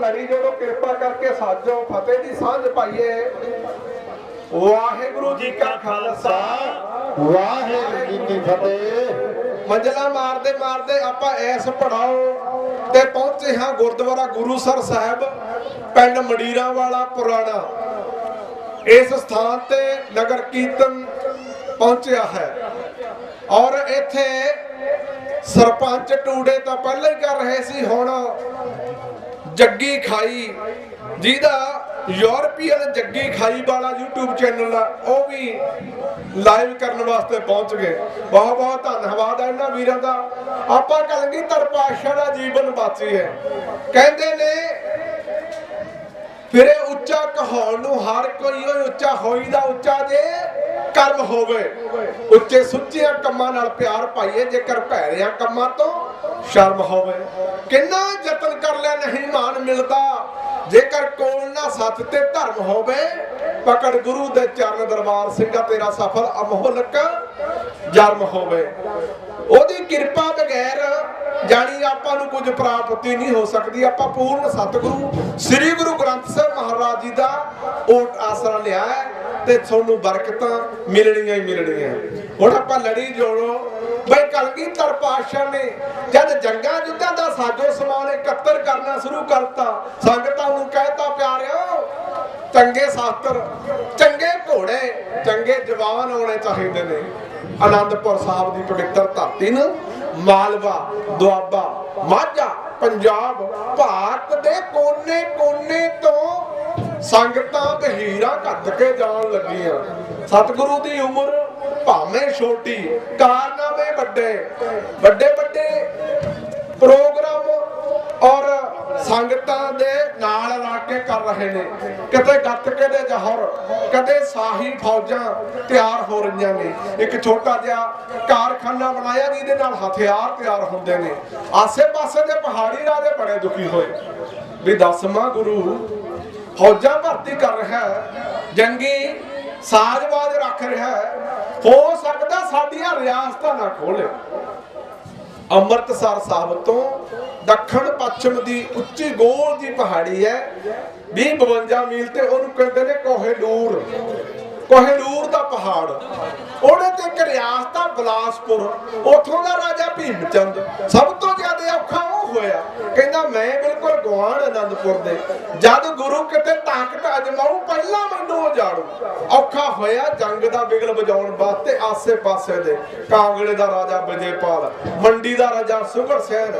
ਲੜੀ ਜੋੜੋ ਕਿਰਪਾ ਕਰਕੇ ਸਾਜੋ ਫਤਿਹ ਦੀ ਸਾਂਝ ਪਾਈਏ। ਵਾਹਿਗੁਰੂ ਜੀ ਕਾ ਖਾਲਸਾ। ਵਾਹਿਗੁਰੂ ਜੀ ਕੀ ਫਤਿਹ। ਮੰਜਲਾ ਮਾਰਦੇ ਮਾਰਦੇ ਆਪਾਂ ਐਸ ਪੜਾਓ ਤੇ ਪਹੁੰਚੇ ਹਾਂ ਗੁਰਦੁਆਰਾ ਗੁਰੂਸਰ ਸਾਹਿਬ ਪਿੰਡ ਮਡੀਰਾ ਵਾਲਾ ਪੁਰਾਣਾ। ਇਸ ਸਥਾਨ ਤੇ ਨਗਰ ਕੀਰਤਨ ਪਹੁੰਚਿਆ ਹੈ। ਔਰ ਇੱਥੇ ਸਰਪੰਚ ਟੂਡੇ ਤਾਂ ਪਹਿਲਾਂ ਹੀ ਕਰ ਰਹੇ ਸੀ ਹੁਣ ਜੱਗੀ ਖਾਈ, ਜਿਹਦਾ ਯੂਰਪੀਅਨ ਜੱਗੀ ਖਾਈ ਵਾਲਾ YouTube ਚੈਨਲ ਆ, ਉਹ ਵੀ ਲਾਈਵ ਕਰਨ ਵਾਸਤੇ ਪਹੁੰਚ ਗਏ। ਬਹੁਤ ਬਹੁਤ ਧੰਨਵਾਦ ਹੈ ਇਹਨਾਂ ਵੀਰਾਂ ਦਾ। ਆਪਾਂ ਕਲਗੀਧਰ ਪਾਤਸ਼ਾਹ ਦਾ ਜੀਵਨ ਬਾਚੀ ਹੈ। ਕਹਿੰਦੇ ਨੇ, ਫਿਰੇ ਉੱਚਾ ਕਹਾਉਣ ਨੂੰ ਹਰ ਕੋਈ ਉੱਚਾ ਹੋਈ ਦਾ ਉੱਚਾ ਜੇ ਕਰਮ ਹੋਵੇ। ਉੱਚੇ ਸੁੱਚੀਆਂ ਕੰਮਾਂ ਨਾਲ ਪਿਆਰ ਪਾਈਏ, ਜੇਕਰ ਭੈੜਿਆਂ ਕੰਮਾਂ ਤੋਂ ਸ਼ਰਮ ਹੋਵੇ। ਕਿੰਨਾ ਯਤਨ ਕਰ ਲਿਆ ਨਹੀਂ ਮਾਨ ਮਿਲਦਾ। ਜੇਕਰ ਕੋਲ ਨਾ ਸੱਚ ਤੇ ਧਰਮ ਹੋਵੇ, ਪਕੜ ਗੁਰੂ ਦੇ ਚਰਨ ਦਰਬਾਰ ਸਿੰਘਾ ਤੇਰਾ ਸਫਲ ਅਮੋਲਕ ਜਨਮ ਹੋਵੇ। ਉਹਦੀ ਕਿਰਪਾ ਬਗੈਰ ਜਾਣੀ ਆਪਾਂ ਨੂੰ ਕੁਝ ਪ੍ਰਾਪਤੀ ਨਹੀਂ ਹੋ ਸਕਦੀ। ਆਪਾਂ ਪੂਰਨ ਸਤਿਗੁਰੂ, ਸ੍ਰੀ ਗੁਰੂ ਗ੍ਰੰਥ ਸਾਹਿਬ ਮਹਾਰਾਜ ਜੀ ਦਾ ਓਟ ਆਸਰਾ ਲਿਆ ਹੈ। ਤੇ ਤੁਹਾਨੂੰ ਬਰਕਤਾਂ ਮਿਲਣੀਆਂ ਹੀ ਮਿਲਣੀਆਂ। ਹੁਣ ਆਪਾਂ ਲੜੀ ਜੋੜੋ। ਬਈ ਕਲਗੀਧਰ ਪਾਤਸ਼ਾਹ ਨੇ ਜਦ ਜੰਗਾਂ ਜੁੱਧਾਂ ਦਾ ਸਾਜੋ ਸਮਾਨ ਇਕੱਤਰ ਕਰਨਾ ਸ਼ੁਰੂ ਕਰਤਾ, ਸੰਗਤਾਂ ਨੂੰ ਕਹਿਤਾ, ਪਿਆਰਿਓ, ਚੰਗੇ ਸ਼ਾਸਤਰ, ਚੰਗੇ ਘੋੜੇ, ਚੰਗੇ ਜਵਾਨ ਹੋਣੇ ਚਾਹੀਦੇ ਨੇ। ਆਨੰਦਪੁਰ ਸਾਹਿਬ ਦੀ ਪਵਿੱਤਰ ਧਰਤੀ ਨੂੰ ਮਾਲਵਾ, ਦੁਆਬਾ, ਮਾਝਾ, ਪੰਜਾਬ, ਭਾਰਤ ਦੇ ਕੋਨੇ-ਕੋਨੇ ਤੋਂ ਸੰਗਤਾਂ ਬਹੀਰਾਂ ਕੱਢ ਕੇ ਜਾਣ ਲੱਗੀਆਂ। ਸਤਿਗੁਰੂ ਦੀ ਉਮਰ ਭਾਵੇਂ ਛੋਟੀ, ਕਾਰਨਾਮੇ ਵੱਡੇ ਵੱਡੇ ਵੱਡੇ ਪ੍ਰੋਗਰਾਮ ਔਰ ਸੰਗਤਾਂ ਦੇ ਨਾਲ ਲਾ ਕੇ ਕਰ ਰਹੇ ਨੇ। ਕਿਤੇ ਗੱਤਕੇ ਦੇ ਜਹਰ, ਕਦੇ ਸਾਹੀ ਫੌਜਾਂ ਤਿਆਰ ਹੋ ਰਹੀਆਂ ਨੇ। ਇੱਕ ਛੋਟਾ ਜਿਹਾ ਕਾਰਖਾਨਾ ਬਣਾਇਆ ਜਿਹਦੇ ਨਾਲ ਹਥਿਆਰ ਤਿਆਰ ਹੁੰਦੇ ਨੇ। ਆਸੇ-ਪਾਸੇ ਦੇ ਪਹਾੜੀ ਰਾਜੇ ਬੜੇ ਦੁਖੀ ਹੋਏ। ਵੀ ਦਸਵਾਂ ਗੁਰੂ, ਫੌਜਾਂ ਭਰਤੀ ਕਰ ਰਿਹਾ ਜੰਗੀ ਸਾਜ਼ਬਾਜ਼ ਰੱਖ ਰਿਹਾ ਹੋ। ਸਕਦਾ ਸਾਡੀਆਂ ਰਿਆਸਤਾਂ ਨਾ ਖੋਲੇ ਅੰਮ੍ਰਿਤਸਰ ਸਾਹਿਬ ਤੋਂ ਦੱਖਣ ਪੱਛਮ ਦੀ ਉੱਚੀ ਗੋਲ ਦੀ ਪਹਾੜੀ ਹੈ 20 52 ਮੀਲ ਤੇ ਉਹਨੂੰ ਕਹਿੰਦੇ ਨੇ ਕੋਹੇਨੂਰ ਕੋਹੇਨੂਰ ਦਾ ਪਹਾੜ। ਉਹਦੇ ਤੇ ਇੱਕ ਰਿਆਸਤ ਆ ਬਲਾਸਪੁਰ। ਉੱਥੋਂ ਦਾ ਰਾਜਾ ਭੀਮ ਸਭ ਤੋਂ ਜ਼ਿਆਦਾ ਔਖਾ ਉਹ ਹੋਇਆ। ਕਹਿੰਦਾ, ਮੈਂ ਬਿਲਕੁਲ ਗਵਾਂਢ ਆਨੰਦਪੁਰ ਦੇ। ਜਦ ਗੁਰੂ ਕਿਤੇ ਤਾਕਤ ਅਜਮਾਉ ਪਹਿਲਾਂ ਮੈਨੂੰ ਉਜਾੜੂ। ਔਖਾ ਹੋਇਆ ਜੰਗ ਦਾ ਬਿਗਲ ਵਜਾਉਣ ਵਾਸਤੇ ਆਸੇ-ਪਾਸੇ ਦੇ। ਕਾਂਗੜੇ ਦਾ ਰਾਜਾ ਵਿਜੇਪਾਲ, ਮੰਡੀ ਦਾ ਰਾਜਾ ਸੁਗੜ ਸੈਨ,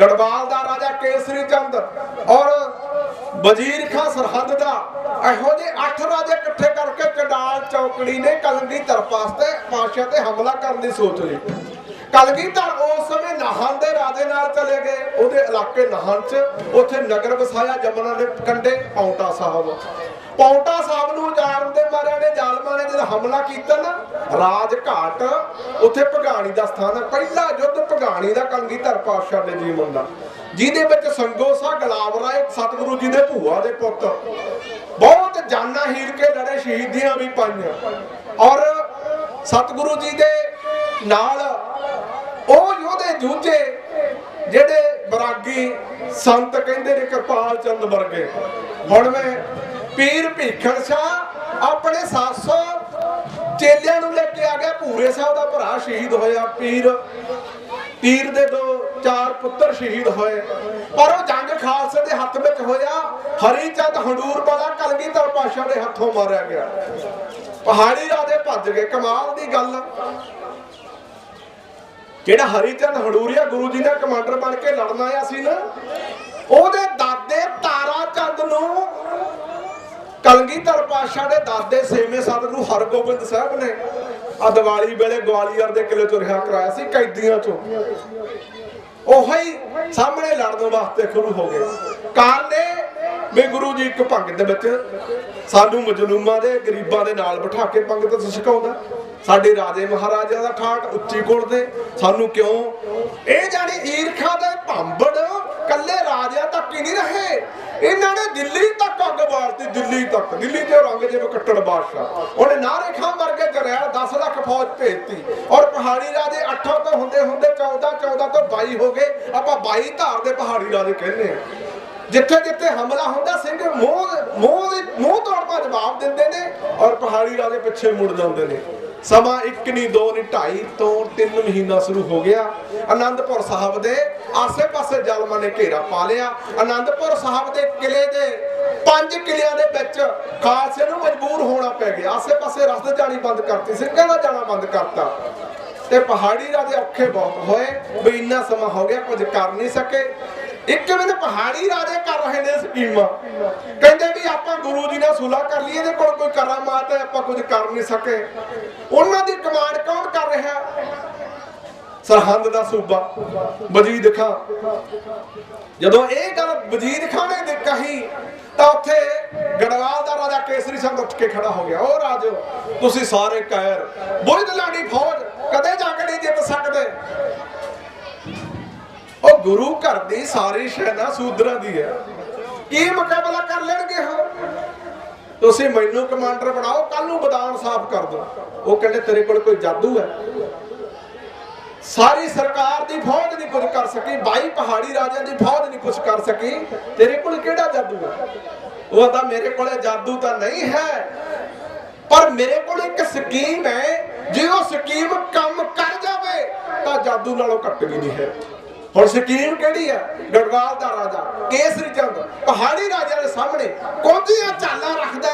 ਗੜਵਾਲ ਦਾ ਰਾਜਾ ਕੇਸਰੀ ਚੰਦ ਔਰ ਵਜ਼ੀਰ ਖਾਂ ਸਰਹੱਦ ਦਾ। ਇਹੋ ਜਿਹੇ ਅੱਠ ਰਾਜੇ ਇਕੱਠੇ ਕਰਕੇ ਚਡਾਲ ਚੌਕੜੀ ਨੇ ਕਲਗੀਧਰ ਪਾਸਤੇ ਪਾਸ਼ਾ ਤੇ ਹਮਲਾ ਕਰਨ ਦੀ ਸੋਚ ਲਈ। ਕਲਗੀਧਰ ਉਸ ਸਮੇਂ ਨਾਹਨ ਦੇ ਰਾਜੇ ਨਾਲ ਚਲੇ ਗਏ। ਉਹਦੇ ਇਲਾਕੇ ਨਾਹਨ ਚ ਉੱਥੇ ਨਗਰ ਵਸਾਇਆ ਜਮਨਾ ਦੇ ਕੰਢੇ ਪੌਂਟਾ ਸਾਹਿਬ। ਪੌਂਟਾ ਸਾਹਿਬ ਨੂੰ ਉਜਾੜਨ ਦੇ ਮਾਰਿਆਂ ਨੇ ਜ਼ਾਲਮਾਂ ਨੇ ਜਦ ਹਮਲਾ ਕੀਤਾ ਨਾ, ਰਾਜ ਘਾਟ, ਉੱਥੇ ਭਗਾਣੀ ਦਾ ਸਥਾਨ ਹੈ ਪਹਿਲਾ ਯੁੱਧ ਭਗਾਣੀ ਦਾ ਕਲਗੀਧਰ ਪਾਤਸ਼ਾਹ ਦੇ ਜੀਵਨ ਦਾ ਜਿਹਦੇ ਵਿੱਚ ਸੰਗੋਸਾ ਗਲਾਬ ਰਾਏ ਸਤਿਗੁਰੂ ਜੀ ਦੇ ਭੂਆ ਦੇ ਪੁੱਤ। ਬਹੁਤ ਜਾਨਾਂ ਹੀਰ ਕੇ ਲੜੇ ਸ਼ਹੀਦੀਆਂ ਵੀ ਪਾਈਆਂ। ਔਰ ਸਤਿਗੁਰੂ ਜੀ ਦੇ ਨਾਲ ਉਹ ਯੋਧੇ ਜੂਝੇ, ਜਿਹੜੇ ਬਰਾਗੀ ਸੰਤ ਕਹਿੰਦੇ ਨੇ ਕਿਰਪਾਲ ਚੰਦ ਵਰਗੇ। ਹੁਣ ਮੈਂ ਪੀਰ ਭੀਖਣ ਸ਼ਾਹ ਆਪਣੇ 700 ਚੇਲਿਆਂ ਨੂੰ ਲੈ ਕੇ ਆ ਗਿਆ। ਭੂਰੇ ਸਾਹਿਬ ਦਾ ਭਰਾ ਸ਼ਹੀਦ ਹੋਇਆ। ਪੀਰ ਪੀਰ ਦੇ ਦੋ ਚਾਰ ਪੁੱਤਰ ਸ਼ਹੀਦ ਹੋਏ। ਪਰ ਉਹ ਜੰਗ ਖਾਲਸੇ ਦੇ ਹੱਥ ਵਿੱਚ ਹੋਇਆ। ਹਰੀ ਚੰਦ ਹੰਡੂਰ ਵਾਲਾ ਕਲਗੀਧਰ ਪਾਸ਼ਾ ਦੇ ਹੱਥੋਂ ਮਾਰਿਆ ਗਿਆ। ਪਹਾੜੀ ਰਾਜੇ ਭੱਜ ਗਏ। ਕਮਾਲ ਦੀ ਗੱਲ ਆ। ਜਿਹੜਾ ਹਰੀਚੰਦ ਹੜੂਰੀਆ ਗੁਰੂ ਜੀ ਦਾ ਕਮਾਂਡਰ ਬਣ ਕੇ ਲੜਨ ਆਇਆ ਸੀ ਨਾ, ਉਹਦੇ ਦਾਦੇ ਤਾਰਾ ਚੰਦ ਨੂੰ ਕਲਗੀਧਰ ਪਾਸ਼ਾ ਦੇ ਦਾਦੇ ਸੇਵੇਂ ਸਤਿਗੁਰੂ ਹਰਗੋਬਿੰਦ ਸਾਹਿਬ ਨੇ ਆ ਦੀਵਾਲੀ ਵੇਲੇ ਗਵਾਲੀਅਰ ਦੇ ਕਿਲੇ ਤੋਂ ਰਿਹਾ ਕਰਾਇਆ ਸੀ, ਕੈਦੀਆਂ ਚੋਂ। ਉਹੀ ਸਾਹਮਣੇ ਲੜਨ ਵਾਸਤੇ ਖੁਰੂ ਹੋ ਗਏ। ਕਾਰਨ ਇਹ ਵੀ ਗੁਰੂ ਜੀ ਇੱਕ ਭੰਗ ਦੇ ਵਿੱਚ ਸਾਨੂੰ ਮਜਲੂਮਾਂ ਦੇ, ਗਰੀਬਾਂ ਦੇ ਨਾਲ ਬਿਠਾ ਕੇ ਪੰਗਤ ਸਿਖਾਉਂਦਾ। ਸਾਡੇ ਰਾਜੇ ਮਹਾਰਾਜਾ ਦਾ ਠਾਠ ਉੱਚੀ ਕੋਲ ਦੇ ਸਾਨੂੰ ਕਿਉਂ? ਇਹ ਜਾਣੀ ਈਰਖਾ ਦੇ ਭਾਂਬੜ ਕੱਲੇ ਰਾਜਿਆਂ ਤੱਕ ਹੀ ਨਹੀਂ ਰਹੇ। ਇਹਨਾਂ ਨੇ ਦਿੱਲੀ ਤੱਕ ਅੱਗ ਬਾਲਤੀ, ਦਿੱਲੀ ਤੱਕ। ਦਿੱਲੀ ਤੇ ਰੰਗ ਕੱਟੜ ਬਾਦਸ਼ਾਹ। ਉਹਨੇ ਨਾਰੇ ਵਰਗੇ ਜਰੈਲ 10 ਲੱਖ ਫੌਜ ਭੇਜਤੀ। ਔਰ ਪਹਾੜੀ ਰਾਜੇ 8 ਤੋਂ ਹੁੰਦੇ ਹੁੰਦੇ 14 14 ਤੋਂ 22 ਹੋ ਗਏ। ਆਪਾਂ 22 ਧਾਰ ਦੇ ਪਹਾੜੀ ਰਾਜੇ ਕਹਿੰਦੇ ਆ ਜਿੱਥੇ ਜਿੱਥੇ ਹਮਲਾ ਹੁੰਦਾ, ਸਿੰਘ ਮੂੰਹ ਮੂੰਹ ਮੂੰਹ ਤੋੜ ਪਾ ਜਵਾਬ ਦਿੰਦੇ ਨੇ ਔਰ ਪਹਾੜੀ ਰਾਜੇ ਪਿੱਛੇ ਮੁੜ ਜਾਂਦੇ ਨੇ। ਸਮਾਂ ਇੱਕ ਨਹੀਂ ਦੋ ਨਹੀਂ ਢਾਈ ਤੋਂ ਤਿੰਨ ਮਹੀਨਾ ਸ਼ੁਰੂ ਹੋ ਗਿਆ। ਆਨੰਦਪੁਰ ਸਾਹਿਬ ਦੇ ਆਸੇ-ਪਾਸੇ ਜ਼ਾਲਮਾਂ ਨੇ ਘੇਰਾ ਪਾ ਲਿਆ। ਆਨੰਦਪੁਰ ਸਾਹਿਬ ਦੇ ਕਿਲੇ ਦੇ ਪੰਜ ਕਿਲਿਆਂ ਦੇ ਵਿੱਚ ਖਾਲਸੇ ਨੂੰ ਮਜਬੂਰ ਹੋਣਾ ਪੈ ਗਿਆ। ਆਸੇ-ਪਾਸੇ ਰਸਤੇ ਜਾਣੀ ਬੰਦ ਕਰਤੀ, ਸਿੰਘਾਂ ਦਾ ਜਾਣਾ ਬੰਦ ਕਰਤਾ। ਤੇ ਪਹਾੜੀ ਰਾਜੇ ਔਖੇ ਬਹੁਤ ਹੋਏ, ਵੀ ਇੰਨਾ ਸਮਾਂ ਹੋ ਗਿਆ, ਕੁਝ ਕਰ ਨਹੀਂ ਸਕੇ। ਇੱਕ ਮਿੰਟ ਪਹਾੜੀ ਰਾਜੇ ਕਰ ਰਹੇ ਨੇ ਸਕੀਮਾਂ। ਕਹਿੰਦੇ ਵੀ ਆਪਾਂ ਗੁਰੂ ਜੀ ਨਾਲ ਸੁਲਾ ਕਰ ਲਈ ਇਹਦੇ ਕੋਲ ਕੋਈ ਕਰਾਮਾਤ ਹੈ, ਆਪਾਂ ਕੁਝ ਕਰ ਨਹੀਂ ਸਕੇ। ਉਹਨਾਂ ਦੀ ਕਮਾਂਡ ਕੌਣ ਕਰ ਰਿਹਾ? ਸਰਹੰਦ ਦਾ ਸੂਬਾ, ਵਜੀਦ ਖਾਂ। ਜਦੋਂ ਇਹ ਗੱਲ ਵਜੀਦ ਖਾਂ ਨੇ ਕਹੀ, ਤਾਂ ਉੱਥੇ ਗੜਵਾਲ ਦਾ ਰਾਜਾ ਕੇਸਰੀ ਸਿੰਘ ਉੱਠ ਕੇ ਖੜਾ ਹੋ ਗਿਆ। ਉਹ ਰਾਜੋ, ਤੁਸੀਂ ਸਾਰੇ ਕਾਇਰ ਬੁਰਜ ਲਾਡੀ ਫੌਜ, ਕਦੇ ਜਾ ਕੇ ਨਹੀਂ ਜਿੱਤ ਸਕਦੇ। ਉਹ ਗੁਰੂ ਘਰ ਦੀ ਸਾਰੀ ਸ਼ੈਨਾ ਸੂਦਰਾਂ ਦੀ ਹੈ। ਕੀ ਮੁਕਾਬਲਾ ਕਰ ਲੈਣਗੇ ਉਹ? ਤੁਸੀਂ ਮੈਨੂੰ ਕਮਾਂਡਰ ਬਣਾਓ ਕੱਲ ਨੂੰ ਮੈਦਾਨ ਸਾਫ਼ ਕਰ ਦਿਓ। ਉਹ ਕਹਿੰਦੇ, ਤੇਰੇ ਕੋਲ ਕੋਈ ਜਾਦੂ ਹੈ? ਸਾਰੀ ਸਰਕਾਰ ਦੀ ਫੌਜ ਨਹੀਂ ਕੁਝ ਕਰ ਸਕੀ 22 ਪਹਾੜੀ ਰਾਜਿਆਂ ਦੀ ਫੌਜ ਨਹੀਂ ਕੁਝ ਕਰ ਸਕੀ। ਤੇਰੇ ਕੋਲ ਕਿਹੜਾ ਜਾਦੂ ਹੈ? ਉਹ ਆਂਦਾ, ਮੇਰੇ ਕੋਲੇ ਜਾਦੂ ਤਾਂ ਨਹੀਂ ਹੈ, ਪਰ ਮੇਰੇ ਕੋਲ ਇੱਕ ਸਕੀਮ ਹੈ। ਜੇ ਉਹ ਸਕੀਮ ਕੰਮ ਕਰ ਜਾਵੇ, ਤਾਂ ਜਾਦੂ ਨਾਲੋਂ ਘੱਟ ਵੀ ਨਹੀਂ ਹੈ। ਹੁਣ ਸਕੀਮ ਕਿਹੜੀ ਹੈ ਗੜਵਾਲ ਦਾ ਰਾਜਾ, ਕੇਸਰੀ ਚੰਦ। ਪਹਾੜੀ ਰਾਜਿਆਂ ਦੇ ਸਾਹਮਣੇ ਕੋਝੀਆਂ ਚਾਲਾਂ ਰੱਖਦਾ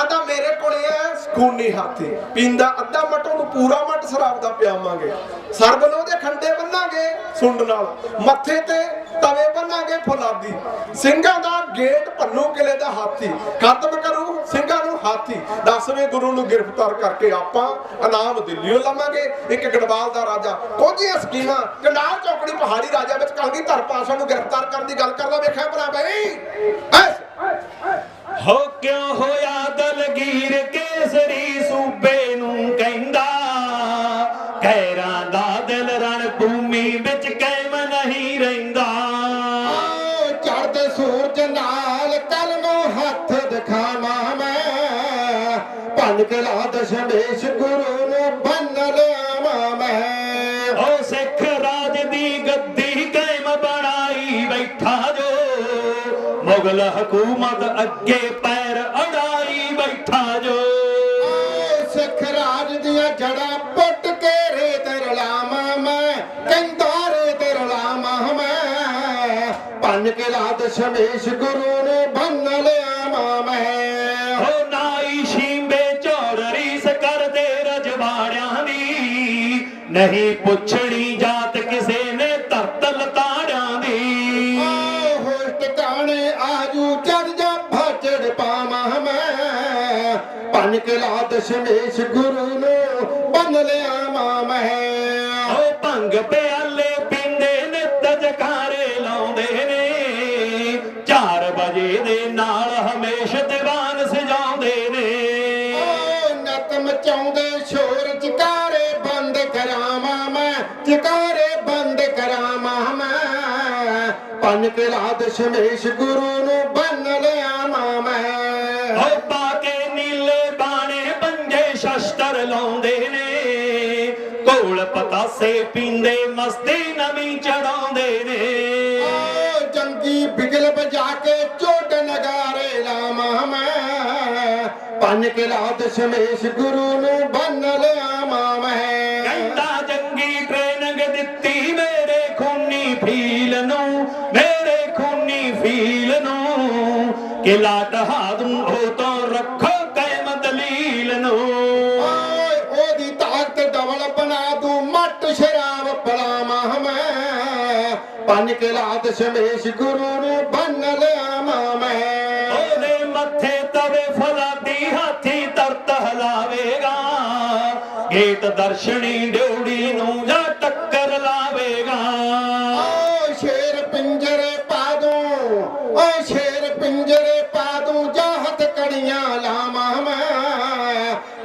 ਆਂਦਾ ਮੇਰੇ ਕੋਲੇ ਹੈ ਖੂਨੀ ਹਾਥੀ। ਪੀਂਦਾ ਅੱਧਾ ਮਟ ਉਹਨੂੰ ਪੂਰਾ ਮਟ ਸ਼ਰਾਬ ਦਾ ਪਿਆਵਾਂਗੇ ਸਰਬਨੋ ਦੇ ਖੰਡੇ ਬੰਨਾਂਗੇ, ਸੁੰਡ ਨਾਲ। ਮੱਥੇ ਤੇ ਤਵੇ ਬੰਨਾਂਗੇ ਫੁਲਾਦੀ। ਸਿੰਘਾਂ ਦਾ ਗੇਟ ਭੰਨੂ ਕਿਲੇ ਦਾ ਹਾਥੀ। ਖਤਮ ਕਰੂ ਸਿੰਘਾਂ ਹਾਥੀ। ਦਸਵੇਂ ਗੁਰੂ ਨੂੰ ਗ੍ਰਿਫਤਾਰ ਕਰਕੇ ਆਪਾਂ ਇਨਾਮ ਦਿੱਲੀੋਂ ਲਵਾਂਗੇ। ਇੱਕ ਗੜਵਾਲ ਦਾ ਰਾਜਾ। ਕੋਝੀਆਂ ਸਕੀਮਾਂ ਕੰਡਾਲ ਚੌਕੜੀ ਪਹਾੜੀ ਰਾਜਾ ਵਿੱਚ ਕਲਗੀ ਧਰ ਪਾਸ਼ਾ ਨੂੰ ਗ੍ਰਿਫਤਾਰ ਕਰਨ ਦੀ ਗੱਲ ਕਰਦਾ ਵੇਖਿਆ ਭਰਾ ਬਈ? ਹੋ ਕਿਉਂ ਹੋਇਆ ਦਲਗੀਰ ਕੇਸਰੀ? ਭੰਨ ਕੇ ਲਾ ਦਸ਼ਮੇਸ਼ ਗੁਰੂ ਨੂੰ ਬੰਨ ਲਿਆਵਾਂ ਮੈਂ। ਉਹ ਸਿੱਖ ਰਾਜ ਦੀ ਗੱਦੀ ਕਾਇਮ ਬਣਾਈ ਬੈਠਾ ਜੋ। ਮੁਗਲ ਹਕੂਮਤ ਅੱਗੇ ਪੈਰ ਅੜਾਈ ਬੈਠਾ ਜੋ। ਸਿੱਖ ਰਾਜ ਦੀਆਂ ਜੜਾਂ ਪੁੱਟ ਕੇ ਰੇਤ ਰਲਾਵਾਂ ਮੈਂ ਕਹਿੰਦਾ ਰੇਤ ਰਲਾਵਾਂ ਮੈਂ। ਭੰਨ ਕੇ ਲਾ ਦਸ਼ਮੇਸ਼ ਗੁਰੂ ਨੂੰ ਬੰਨ ਨਹੀਂ ਪੁੱਛਣੀ ਜਾਤ ਕਿਸੇ ਨੇ ਧਰਤਲ ਤਾੜਿਆਂ ਦੀ। ਆਹੋ ਟਿਕਾਣੇ ਆਜੂ ਜਦ ਜਾ ਭਾਜੜ ਪਾਵਾਂ ਮੈਂ। ਭੰਨ ਕੇ ਲਾ ਦਸ਼ਮੇਸ਼ ਗੁਰੂ ਨੂੰ ਬੰਨ ਲਿਆਵਾਂ ਮੈਂ। ਹੋ ਭੰਗ ਪਿਆਲੇ ਦਸ਼ਮੇਸ਼ ਗੁਰੂ ਨੂੰ ਬੰਨ ਮੈਂ ਹੋ। ਪਾ ਕੇ ਨੀਲੇ ਬਾਣੇ ਪੰਜੇ ਸ਼ਸਤਰ ਲਾਉਂਦੇ ਨੇ। ਕੋਲ ਪਤਾਸੇ ਪੀਂਦੇ ਮਸਤੀ ਨਵੀਂ ਚੜਾਉਂਦੇ ਨੇ। ਓ ਜੰਗੀ ਬਿਗਲ ਵਜਾ ਕੇ ਚੋਟ ਨਗਾਰੇ ਲਾਵਾਂ ਮੈਂ। ਪੰਨ ਕੇ ਲਾ ਦਸ਼ਮੇਸ਼ ਗੁਰੂ ਨੂੰ ਬੰਨ ਲਿਆਵਾਂ ਮੈਂ ਨੂੰ ਕਿਲਾ ਢਹਾ ਦੂੰ ਉਹ ਤੋਂ ਰੱਖੋ ਕਾਇਮ ਦਲੀਲ ਨੂੰ। ਓਏ ਉਹਦੀ ਤਾਕਤ ਡਬਲ ਬਣਾ ਦੂੰ ਮੱਟ ਸ਼ਰਾਬ ਪਲਾਵਾਂ ਮੈਂ। ਪੰਨ ਕੇ ਲਾ ਦਸ਼ਮੇਸ਼ ਗੁਰੂ ਨੂੰ ਬੰਨ ਲਿਆਵਾਂ ਮੈਂ। ਉਹਦੇ ਮੱਥੇ ਤਵੇ ਫਲਾਦੀ ਹਾਥੀ ਤਰਤ ਹਲਾਵੇਗਾ। ਗੇਟ ਦਰਸ਼ਨੀ ਡਿਉੜੀ ਨੂੰ ਜਾਂ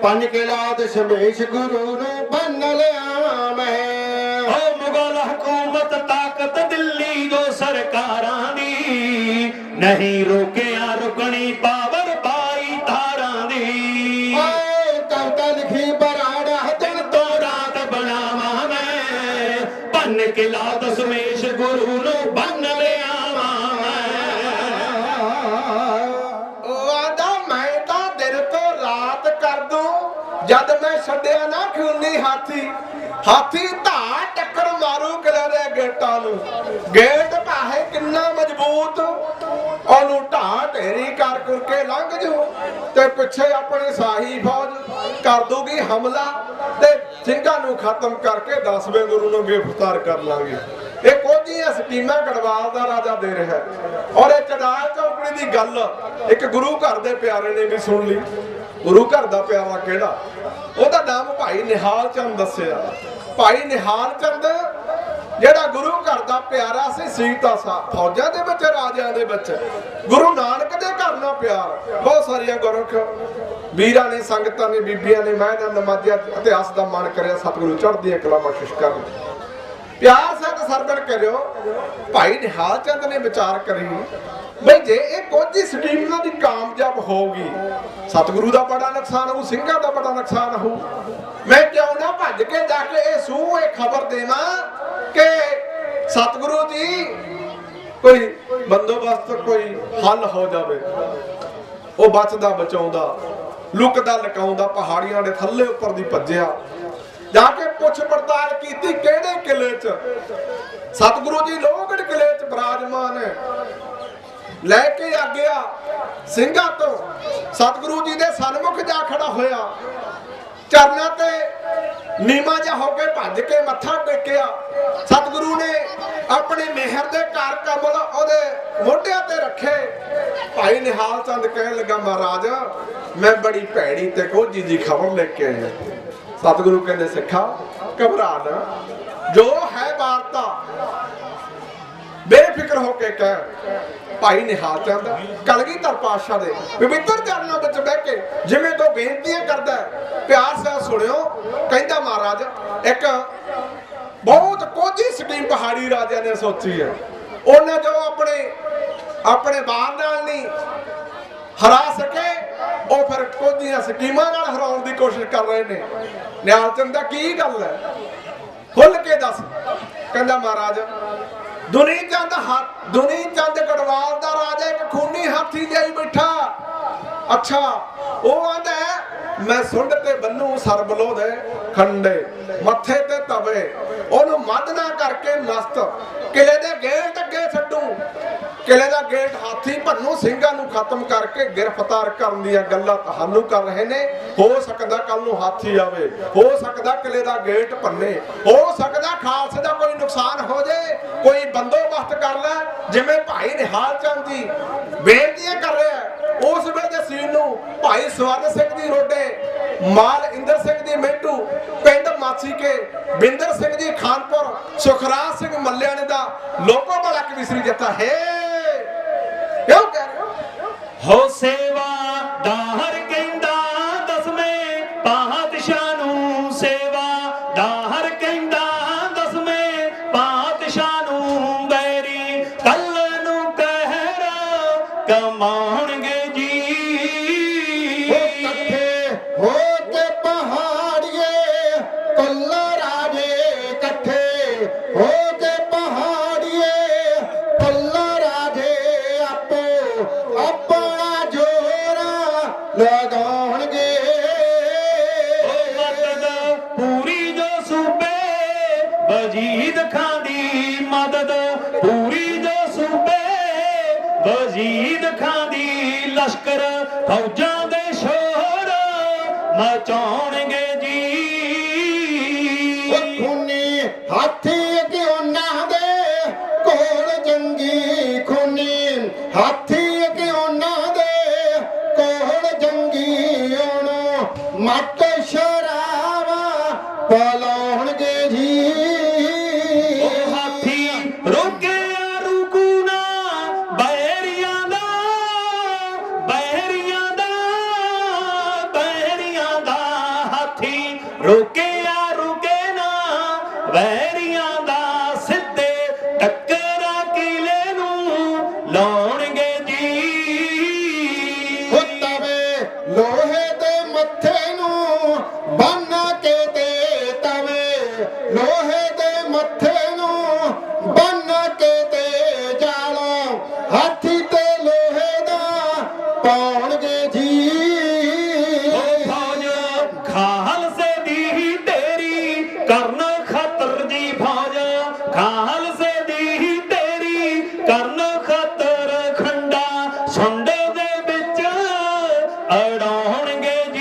ਪੰਜ ਪੰਨ ਕੇ ਲਾ ਦਸ਼ਮੇਸ਼ ਗੁਰੂ ਨੂੰ ਬੰਨ ਲਿਆ ਮੈਂ। ਓ ਮੁਗਲ ਹਕੂਮਤ ਤਾਕਤ ਦਿੱਲੀ ਜੋ ਸਰਕਾਰਾਂ ਦੀ, ਨਹੀਂ ਰੋਕਿਆ ਰੁਕਣੀ ਪਾ ਹਾਥੀ ਹਾਥੀ ਧਾ ਟੱਕਰ ਮਾਰੂ ਕਿਲੇ ਗੇਟਾਂ ਨੂੰ। ਗੇਟ ਭਾਵੇਂ ਕਿੰਨਾ ਮਜ਼ਬੂਤ, ਉਹਨੂੰ ਢਾ ਢੇਰੀ ਕਰ ਕਰਕੇ ਲੰਘ ਜੂ ਤੇ ਪਿੱਛੇ ਆਪਣੀ ਸਾਹੀ ਫੌਜ ਕਰ ਦੂਗੀ ਹਮਲਾ ਤੇ ਸਿੰਘਾਂ ਨੂੰ ਖਤਮ ਕਰਕੇ ਦਸਵੇਂ ਗੁਰੂ ਨੂੰ ਗ੍ਰਿਫਤਾਰ ਕਰ ਲਾਂਗੇ। ਇਹ ਕੋਝੀਆਂ ਸਕੀਮਾਂ ਗੜਵਾਲ ਦਾ ਰਾਜਾ ਦੇ ਰਿਹਾ ਔਰ ਇਹ ਚੜਾਲ ਚੌਕੜੀ ਦੀ ਗੱਲ ਇੱਕ ਗੁਰੂ ਘਰ ਦੇ ਪਿਆਰੇ ਨੇ ਵੀ ਸੁਣ ਲਈ। ਗੁਰੂ ਘਰ ਦਾ ਪਿਆਰਾ ਕਿਹੜਾ? ਉਹਦਾ ਨਾਮ ਭਾਈ ਨਿਹਾਲ ਚੰਦ ਦੱਸਿਆ। ਭਾਈ ਨਿਹਾਲ ਚੰਦ, ਜਿਹੜਾ ਗੁਰੂ ਘਰ ਦਾ ਪਿਆਰਾ ਸੀ, ਸੀਤਾ ਸਾ ਫੌਜਾਂ ਦੇ ਵਿੱਚ, ਰਾਜਿਆਂ ਦੇ ਵਿੱਚ। ਗੁਰੂ ਨਾਨਕ ਦੇ ਘਰ ਨਾਲ ਪਿਆਰ। ਬਹੁਤ ਸਾਰੀਆਂ ਗੁਰਖ ਵੀਰਾਂ ਨੇ, ਸੰਗਤਾਂ ਨੇ, ਬੀਬੀਆਂ ਨੇ, ਮੈਂ ਇਹਨਾਂ ਨਮਾਜ਼ੀਆਂ ਇਤਿਹਾਸ ਦਾ ਮਨ ਕਰਿਆ, ਸਤਿਗੁਰੂ ਚੜ੍ਹਦੀਆਂ ਕਲਾ ਬਖਸ਼ਿਸ਼ ਕਰਨ। ਪਿਆਰ ਸਤ ਸਰਵਣ ਕਰਿਓ। ਭਾਈ ਨਿਹਾਲ ਚੰਦ ਨੇ ਵਿਚਾਰ ਕਰੀ। ਬਈ ਜੇ ਇਹ ਕੋਝੀ ਸਕੀਮ ਇਹਨਾਂ ਦੀ ਕਾਮਯਾਬ ਹੋਊਗੀ, ਸਤਿਗੁਰੂ ਦਾ ਬੜਾ ਨੁਕਸਾਨ ਹੋਊ, ਸਿੰਘਾਂ ਦਾ ਬੜਾ ਨੁਕਸਾਨ ਹੋਊ। ਮੈਂ ਕਿਉਂ ਨਾ ਭੱਜ ਕੇ ਜਾ ਕੇ ਇਹ ਸੂਹ, ਇਹ ਖਬਰ ਦੇਵਾਂ ਕਿ ਸਤਿਗੁਰੂ ਜੀ, ਕੋਈ ਬੰਦੋਬਸਤ ਕੋਈ ਹੱਲ ਹੋ ਜਾਵੇ। ਉਹ ਬਚਦਾ, ਬਚਾਉਂਦਾ, ਲੁਕਦਾ ਲਕਾਉਂਦਾ ਪਹਾੜੀਆਂ ਦੇ ਥੱਲੇ ਉੱਪਰ ਦੀ ਭੱਜਿਆ। ਜਾ ਕੇ ਪੁੱਛ ਪੜਤਾਲ ਕੀਤੀ ਕਿਹੜੇ ਕਿਲੇ 'ਚ? ਸਤਿਗੁਰੂ ਜੀ ਲੋਹਗੜ ਕਿਲੇ 'ਚ ਬਿਰਾਜਮਾਨ ਹੈ। ਲੈ ਕੇ ਆ ਗਿਆ। ਸਿੰਘਾਂ ਤੋਂ ਸਤਿਗੁਰੂ ਜੀ ਦੇ ਸਨਮੁਖ ਜਾ ਖੜਾ ਹੋਇਆ। ਚਰਨਾਂ ਤੇ ਨੀਮਾ ਜਾ ਹੋ ਕੇ ਭੱਜ ਕੇ ਮੱਥਾ ਟੇਕਿਆ। ਸਤਿਗੁਰੂ ਨੇ ਆਪਣੇ ਮਿਹਰ ਦੇ ਘਰ ਕਮਲ ਉਹਦੇ ਮੋਢਿਆਂ ਤੇ ਰੱਖੇ। ਭਾਈ ਨਿਹਾਲ ਚੰਦ ਕਹਿਣ ਲੱਗਾ, ਮਹਾਰਾਜ, ਮੈਂ ਬੜੀ ਭੈੜੀ ਤੇ ਕੋਝੀ ਜੀ ਖਬਰ ਲੈ ਕੇ ਆਇਆ। ਸਤਿਗੁਰੂ ਕਹਿੰਦੇ, ਸਿੱਖਾ, ਘਬਰਾ ਨਾ। ਜੋ ਹੈ ਵਾਰਤਾ ਬੇਫਿਕਰ ਹੋ ਕੇ ਕਹਿ, ਭਾਈ ਨਿਹਾਲ ਚੰਦ ਕਲਗੀਧਰ ਪਾਤਸ਼ਾਹ ਦੇ। ਪਵਿੱਤਰ ਚਰਨਾਂ ਵਿੱਚ ਬਹਿ ਕੇ ਜਿਵੇਂ ਤੋਂ ਬੇਨਤੀਆਂ ਕਰਦਾ ਪਿਆਰ ਸਾਹਿਬ ਸੁਣਿਓ, ਕਹਿੰਦਾ ਮਹਾਰਾਜ, ਇੱਕ ਬਹੁਤ ਕੋਝੀ ਸਕੀਮ ਪਹਾੜੀ ਰਾਜਿਆਂ ਨੇ ਸੋਚੀ ਹੈ। ਉਹਨਾਂ ਜੋ ਆਪਣੇ ਆਪਣੇ ਬਾਰ ਨਾਲ ਨਹੀਂ ਹਰਾ ਸਕੇ, ਉਹ ਫਿਰ ਕੋਝੀਆਂ ਸਕੀਮਾਂ ਨਾਲ ਹਰਾਉਣ ਦੀ ਕੋਸ਼ਿਸ਼ ਕਰ ਰਹੇ ਨੇ। ਨਿਹਾਲ ਚੰਦ ਦਾ ਕੀ ਗੱਲ ਹੈ? ਖੁੱਲ ਕੇ ਦੱਸ। ਕਹਿੰਦਾ ਮਹਾਰਾਜ ਦੁਨੀ ਚੰਦ ਹੱਥ ਦੁਨੀ ਚੰਦ ਗੜਵਾਲ ਦਾ ਰਾਜਾ ਇੱਕ ਖੂਨੀ ਹਾਥੀ ਲਈ ਬੈਠਾ। ਅੱਛਾ, ਉਹ ਆਂਦਾ ਮੈਂ ਸੁੰਡ ਤੇ ਬੰਨੂ ਸਰਬਲੋ ਦੇ ਖੰਡੇ, ਮੱਥੇ ਤੇ ਤਵੇ, ਉਹਨੂੰ ਮੱਧ ਕਰਕੇ ਮਸਤ ਕਿਲੇ ਦੇ ਗੇਟ ਅੱਗੇ ਛੱਡੂ। ਕਿਲੇ ਦਾ ਗੇਟ ਹਾਥੀ ਭੰਨੂ ਸਿੰਘਾਂ ਨੂੰ ਖਤਮ ਕਰਕੇ ਗ੍ਰਿਫਤਾਰ ਕਰਨ ਦੀਆਂ ਗੱਲਾਂ ਤੁਹਾਨੂੰ ਕਰ ਰਹੇ ਨੇ। ਹੋ ਸਕਦਾ ਕੱਲ ਨੂੰ ਹਾਥੀ ਆਵੇ, ਹੋ ਸਕਦਾ ਕਿਲੇ ਦਾ ਗੇਟ ਭੰਨੇ, ਹੋ ਸਕਦਾ ਖਾਲਸੇ ਦਾ ਕੋਈ ਨੁਕਸਾਨ ਹੋ ਜੇ, ਕੋਈ ਬੰਦੋਬਸਤ ਕਰ ਲੈ। ਜਿਵੇਂ ਭਾਈ ਨਿਹਾਲ ਚੰਦ ਜੀ ਬੇਨਤੀਆਂ ਕਰ ਰਿਹਾ ਉਸ ਵੇਲੇ ਦੇ ਨੂੰ ਭਾਈ ਸਵਰਨ ਸਿੰਘ ਦੀ ਰੋਡੇ, ਮਾਲ ਇੰਦਰ ਸਿੰਘ ਦੀ ਮਿੰਟੂ, ਪਿੰਡ ਮਾਸੀ ਕੇ, ਬਿੰਦਰ ਸਿੰਘ ਜੀ ਖਾਨਪੁਰ, ਸੁਖਰਾਜ ਸਿੰਘ ਮੱਲਿਆਣੇ ਦਾ ਲੋਕੋ ਵਾਲਾ ਕਵਿਸਰੀ ਜੱਤਾ। ਹੈ! ਕਿਉਂ ਕਹਿ ਰਹੇ ਹੋ? ਸੇਵਾ ਦਾਹਰ ਕਹਿੰਦਾ ਲੜਾਉਣਗੇ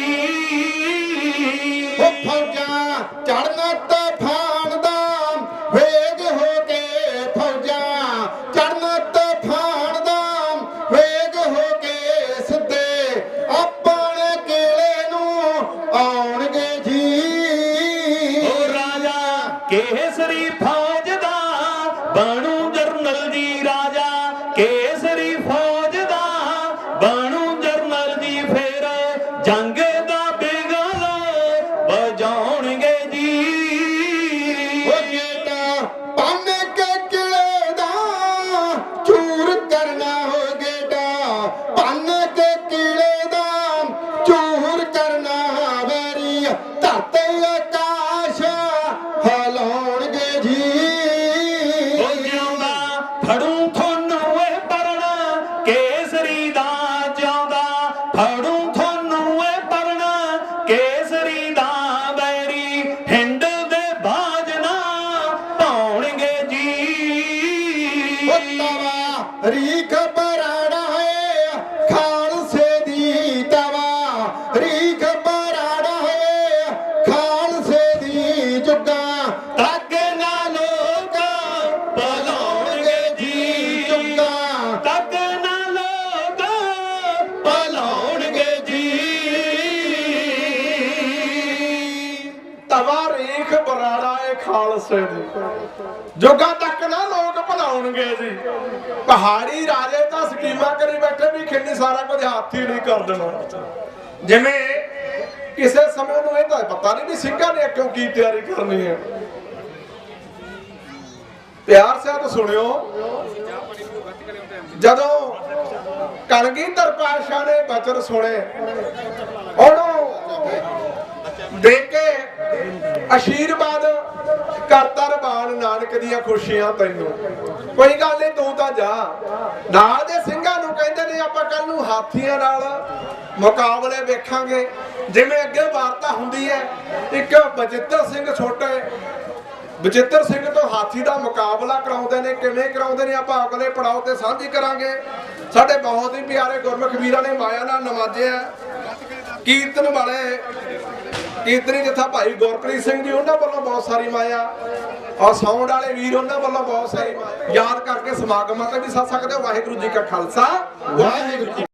ਰੀਖ ਪਹਾੜੀ ਰਾਜੇ ਤਾਂ ਸਕੀਮਾਂ ਕਰੀ ਬੈਠੇ ਵੀ ਖਿੰਡੀ ਸਾਰਾ ਕੁਝ ਹੱਥ ਹੀ ਨਹੀਂ ਕਰ ਦੇਣਾ। ਜਿਵੇਂ ਕਿਸੇ ਸਮੇਂ ਨੂੰ ਇਹ ਪਤਾ ਨਹੀਂ ਵੀ ਸਿੰਘਾਂ ਨੇ ਕਿਉਂ ਕੀ ਤਿਆਰੀ ਕਰਨੀ ਹੈ। ਪਿਆਰ ਸਿਆਤ ਸੁਣਿਓ। ਜਦੋਂ ਕਲਗੀਧਰ ਪਾਤਸ਼ਾਹ ਨੇ ਬਚਨ ਸੁਣੇ, ਉਹਨੂੰ ਦੇ ਕੇ ਆਸ਼ੀਰਵਾਦ ਕਰਤਾ ਰਬਾਨ ਨਾਨਕ ਦੀਆਂ ਖੁਸ਼ੀਆਂ ਤੈਨੂੰ। ਕੋਈ ਗੱਲ ਨਹੀਂ ਤੂੰ ਤਾਂ ਜਾ। ਨਾਲ ਦੇ ਸਿੰਘਾਂ ਨੂੰ ਕਹਿੰਦੇ ਨੇ, ਆਪਾਂ ਕੱਲ ਨੂੰ ਹਾਥੀਆਂ ਨਾਲ ਮੁਕਾਬਲੇ ਵੇਖਾਂਗੇ। ਜਿਵੇਂ ਅੱਗੇ ਵਾਰਤਾ ਹੁੰਦੀ ਹੈ, ਇੱਕ ਬਚਿੱਤਰ ਸਿੰਘ ਛੋਟੇ ਬਚਿੱਤਰ ਸਿੰਘ ਤੋਂ ਹਾਥੀ ਦਾ ਮੁਕਾਬਲਾ ਕਰਾਉਂਦੇ ਨੇ। ਕਿਵੇਂ ਕਰਾਉਂਦੇ ਨੇ, ਆਪਾਂ ਅਗਲੇ ਪੜਾਅ ਤੇ ਸਾਂਝੀ ਕਰਾਂਗੇ। ਸਾਡੇ ਬਹੁਤ ਹੀ ਪਿਆਰੇ ਗੁਰਮੁਖ ਵੀਰਾਂ ਨੇ ਮਾਇਆ ਨਾਲ ਨਵਾਜਿਆ। ਕੀਰਤਨ ਵਾਲੇ ਕੀਰਤਨੀ ਜਥਾ ਭਾਈ ਗੁਰਪ੍ਰੀਤ ਸਿੰਘ ਜੀ, ਉਹਨਾਂ ਵੱਲੋਂ ਬਹੁਤ ਸਾਰੀ ਮਾਇਆ। ਔਰ ਸਾਊਂਡ ਵਾਲੇ ਵੀਰ, ਉਹਨਾਂ ਵੱਲੋਂ ਬਹੁਤ ਸਾਰੀ ਮਾਇਆ। ਯਾਦ ਕਰਕੇ ਸਮਾਗਮਾਂ ਤੇ ਵੀ ਸੱਦ ਸਕਦੇ ਹੋ, ਵਾਹਿਗੁਰੂ ਜੀ ਕਾ ਖਾਲਸਾ, ਵਾਹਿਗੁਰੂ ਜੀ